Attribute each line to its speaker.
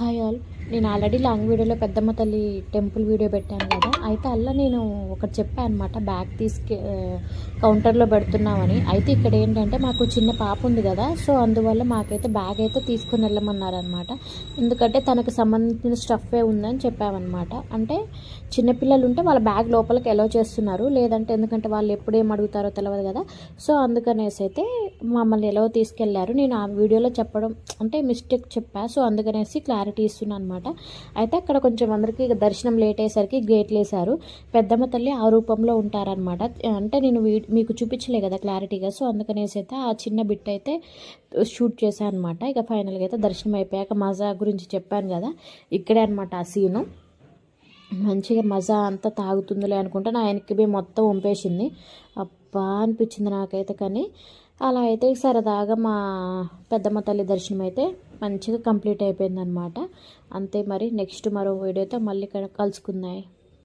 Speaker 1: Hi all నేను already long వీడియోలో పెద్దమ్మ తల్లి టెంపుల్ వీడియో పెట్టాను కదా. అయితే అలా నేను ఒకటి చెప్పాను అనమాట బ్యాగ్ తీసుకే కౌంటర్లో పెడుతున్నామని. అయితే ఇక్కడ ఏంటంటే మాకు చిన్న పాప ఉంది కదా. సో అందువల్ల మాకైతే బ్యాగ్ అయితే తీసుకుని వెళ్ళమన్నారనమాట ఎందుకంటే తనకు సంబంధించిన స్టఫే ఉందని చెప్పామన్నమాట. అంటే చిన్నపిల్లలు ఉంటే వాళ్ళ బ్యాగ్ లోపలికి ఎలో చేస్తున్నారు. లేదంటే ఎందుకంటే వాళ్ళు ఎప్పుడేం అడుగుతారో తెలియదు కదా. సో అందుకనేసి అయితే మమ్మల్ని ఎలా తీసుకెళ్ళారు. నేను ఆ వీడియోలో చెప్పడం అంటే మిస్టేక్ చెప్పా. సో అందుకనేసి క్లారిటీ ఇస్తున్నాను అనమాట అయితే అక్కడ కొంచెం అందరికీ దర్శనం లేట్ అయ్యేసరికి గేట్లు వేశారు. పెద్దమ్మ తల్లి ఆ రూపంలో ఉంటారనమాట అంటే నేను మీకు చూపించలే కదా క్లారిటీగా. సో అందుకనేసి అయితే ఆ చిన్న బిట్ అయితే షూట్ చేశాను అనమాట ఇక ఫైనల్గా అయితే దర్శనం అయిపోయాక మజా గురించి చెప్పాను కదా. ఇక్కడే అనమాట ఆ సీను. మంచిగా మజా అంతా తాగుతుందిలే అనుకుంటే. నా వెనక్కి పోయి మొత్తం వంపేసింది. అబ్బా అనిపించింది నాకైతే కానీ. అలా అయితే సరదాగా మా పెద్దమ్మ తల్లి దర్శనం అయితే మంచిగా కంప్లీట్ అయిపోయింది అనమాట అంతే మరి నెక్స్ట్ మరో వీడియోతో మళ్ళీ కలుసుకుందాయి